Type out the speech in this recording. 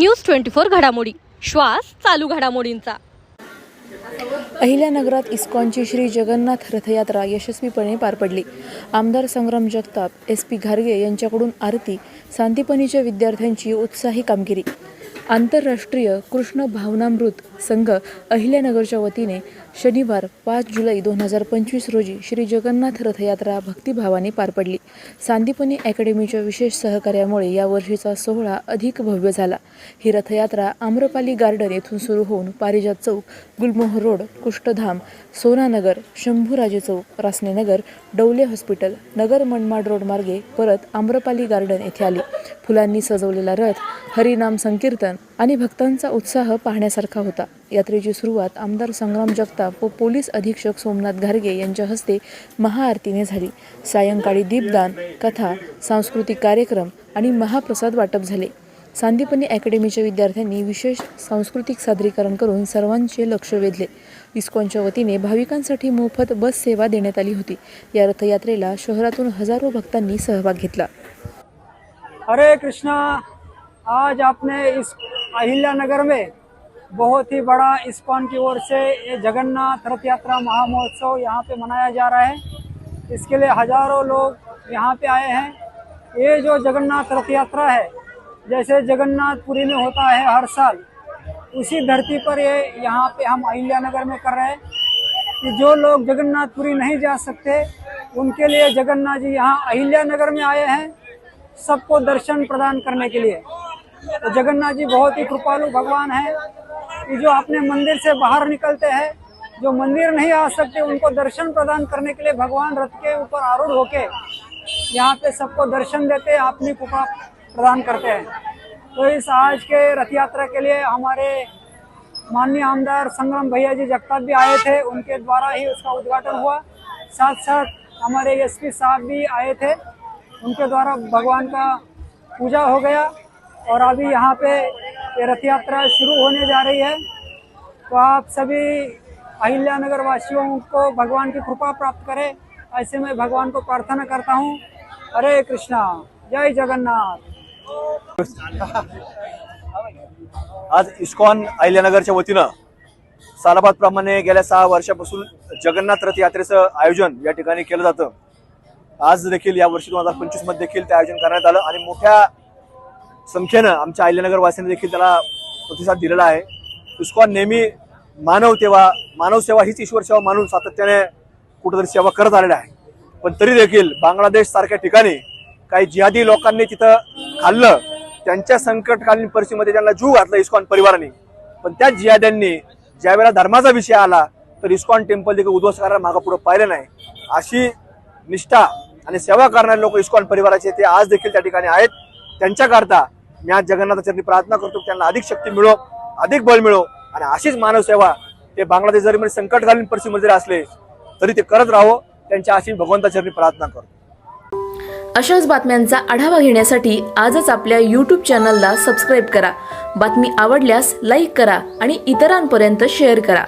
News twenty four घडामोडी. श्वास चालू घडामोडींचा. अहिल्यानगरात इस्कॉनची श्री जगन्नाथ रथयात्रा यशस्वीपणे पार पडली. आमदार संग्राम जगताप एस पी घारगे यांच्याकडून आरती सांदीपनीच्या विद्यार्थ्यांची उत्साही कामगिरी. आंतरराष्ट्रीय कृष्ण भावनामृत संघ अहिल्यानगरच्या वतीने शनिवार पाच जुलै दोन हजार पंचवीस रोजी श्री जगन्नाथ रथयात्रा भक्तिभावाने पार पडली. सांदीपनी अकॅडमीच्या विशेष सहकार्यामुळे या वर्षीचा सोहळा अधिक भव्य झाला. ही रथयात्रा आम्रपाली गार्डन येथून सुरू होऊन पारिजात चौक गुलमोहर रोड कुष्ठधाम सोनानगर शंभूराजे चौक रासनेनगर डौले हॉस्पिटल नगर मनमाड रोड मार्गे परत आम्रपाली गार्डन येथे आली. फुलांनी सजवलेला रथ हरिनाम संकीर्तन आणि भक्तांचा उत्साह पाहण्यासारखा होता. यात्रेची सुरुवात आमदार संग्राम जगताप व पोलीस अधीक्षक सोमनाथ घारगे यांच्या हस्ते महाआरतीने झाली. सायंकाळी दीपदान कथा सांस्कृतिक कार्यक्रम आणि महाप्रसाद वाटप झाले. सांदीपनी अकॅडमीच्या विद्यार्थ्यांनी विशेष सांस्कृतिक सादरीकरण करून सर्वांचे लक्ष वेधले. इस्कॉनच्या वतीने भाविकांसाठी मोफत बस सेवा देण्यात आली होती. या रथयात्रेला शहरातून हजारो भक्तांनी सहभाग घेतला. हरे कृष्णा आज आपने इस अहिल्या नगर में बहुत ही बड़ा इस्कॉन की ओर से ये जगन्नाथ रथ यात्रा महामहोत्सव यहाँ पे मनाया जा रहा है। इसके लिए हज़ारों लोग यहाँ पे आए हैं। ये जो जगन्नाथ रथ यात्रा है, जैसे जगन्नाथपुरी में होता है हर साल, उसी धरती पर ये यहाँ पे हम अहिल्या नगर में कर रहे हैं कि जो लोग जगन्नाथपुरी नहीं जा सकते, उनके लिए जगन्नाथ जी यहाँ अहिल्या नगर में आए हैं सबको दर्शन प्रदान करने के लिए। तो जगन्नाथ जी बहुत ही कृपालु भगवान है। कि जो अपने मंदिर से बाहर निकलते हैं, जो मंदिर नहीं आ सकते, उनको दर्शन प्रदान करने के लिए भगवान रथ के ऊपर आरूढ़ होके यहाँ पे सबको दर्शन देते, अपनी कृपा प्रदान करते हैं। तो इस आज के रथ यात्रा के लिए हमारे माननीय आमदार संग्राम भैया जी जगताप भी आए थे, उनके द्वारा ही उसका उद्घाटन हुआ। साथ साथ हमारे एसपी साहब भी आए थे, उनके द्वारा भगवान का पूजा हो गया और अभी यहाँ पे ये रथ यात्रा शुरू होने जा रही है। तो आप सभी अहिल्यानगर वासियों को भगवान की कृपा प्राप्त करें। ऐसे मैं भगवान को प्रार्थना करता हूँ। हरे कृष्णा जय जगन्नाथ। आज इस्कॉन अहिल्यानगरच्या वतीनं सालाबाद प्रमाणे गेल्या सहा वर्षापासून जगन्नाथ रथ यात्रेचं आयोजन या ठिकाणी केलं जातं. आज देखील या वर्षी दोन हजार पंचवीसमध्ये देखील ते आयोजन करण्यात आलं आणि मोठ्या संख्येनं आमच्या आयल्यानगर वासियांनी देखील त्याला प्रतिसाद दिलेला आहे. इस्कॉन नेहमी मानव तेव्हा मानव सेवा हीच ईश्वर सेवा मानून सातत्याने कुठंतरी सेवा करत आलेला आहे. पण तरी देखील बांगलादेश सारख्या ठिकाणी काही जिहादी लोकांनी तिथं खाल्लं त्यांच्या संकटकालीन परिस्थितीमध्ये त्यांना जीव घातला इस्कॉन परिवाराने. पण त्या जिहाद्यांनी ज्यावेळेला धर्माचा विषय आला तर इस्कॉन टेम्पल देखील उद्ध्वस्त करायला मागं पुढे पाहिलं नाही. अशी निष्ठा आणि सेवा करणारे लोक इस्कॉन परिवाराचे ते आज देखील त्या ठिकाणी आहेत. त्यांच्याकरता मी आज जगन्नाथाचरणी प्रार्थना करतो त्यांना अधिक शक्ती मिळो अधिक बळ मिळो आणि अशीच मानव सेवा ते बांगलादेश जरी म्हणजे संकटकालीन परिस्थितीमध्ये जरी असले तरी ते करत राहो त्यांच्या अशी भगवंताचरणी प्रार्थना करतो. अशाच बातम्यांचा आढावा घेण्यासाठी आजच आपल्या यूट्यूब चॅनलला सबस्क्राईब करा. बातमी आवडल्यास लाईक करा आणि इतरांपर्यंत शेअर करा.